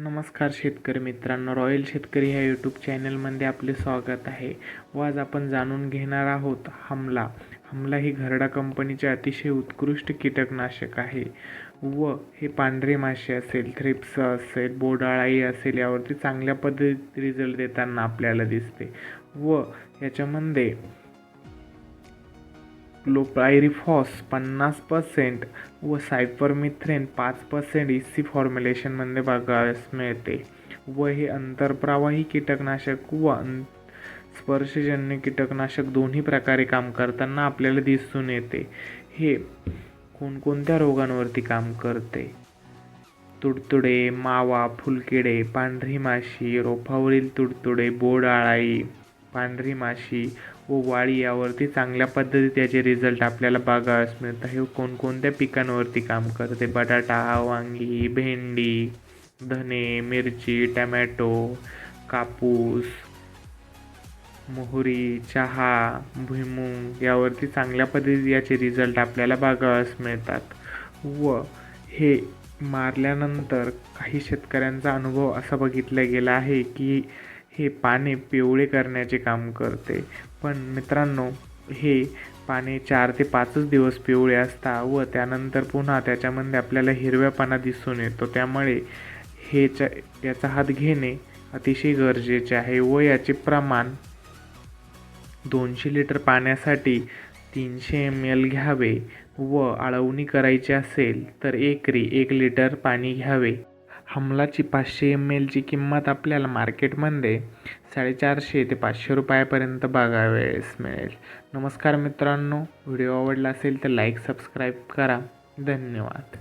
नमस्कार शेतकरी मित्रांनो रॉयल शेतकरी ह्या यूट्यूब चॅनलमध्ये आपले स्वागत आहे. व आज आपण जाणून घेणार आहोत हमला. हमला ही घरडा कंपनीचे अतिशय उत्कृष्ट कीटकनाशक आहे. व हे पांढरे मासे असेल थ्रिप्स असेल बोडाळाई असेल यावरती चांगल्या पद्धतीत रिझल्ट देताना आपल्याला दिसते. व याच्यामध्ये क्लोपायरिफॉस पन्नास पर्सेंट व सायपरमिथ्रेन पाच पर्सेंट इसी फॉर्म्युलेशनमध्ये बघावयास मिळते. व हे अंतरप्रवाही कीटकनाशक व अं स्पर्शजन्य कीटकनाशक दोन्ही प्रकारे काम करताना आपल्याला दिसून येते. हे कोणकोणत्या रोगांवरती काम करते? तुडतुडे मावा फुलकिडे पांढरी माशी रोपावरील तुडतुडे बोड आळाई पांढरी माशी व वाळी यावरती चांगल्या पद्धतीत याचे रिझल्ट आपल्याला बघावयास मिळत हे कोणकोणत्या पिकांवरती काम करते? बटाटा वांगी भेंडी धने मिरची टमॅटो कापूस मोहरी चहा भुईमुंग यावरती चांगल्या पद्धतीत याचे रिझल्ट आपल्याला बघावयास मिळतात. व हे मारल्यानंतर काही शेतकऱ्यांचा अनुभव असा बघितला गेला आहे की हे पाने पिवळे करण्याचे काम करते. पण मित्रांनो हे पाने चार ते पाचच दिवस पिवळे असतात व त्यानंतर पुन्हा त्याच्यामध्ये आपल्याला हिरव्यापणा दिसून येतो. त्यामुळे हेच्या याचा हात घेणे अतिशय गरजेचे आहे व याचे प्रमाण दोनशे लिटर पाण्यासाठी तीनशे एम एल घ्यावे व आळवणी करायची असेल तर एकरी एक लिटर पाणी घ्यावे. हमलाची पाचशे एम एलची किंमत आपल्याला मार्केटमध्ये साडेचारशे ते पाचशे रुपयापर्यंत बघावयास मिळेल. नमस्कार मित्रांनो. व्हिडिओ आवडला असेल तर लाईक सबस्क्राईब करा. धन्यवाद.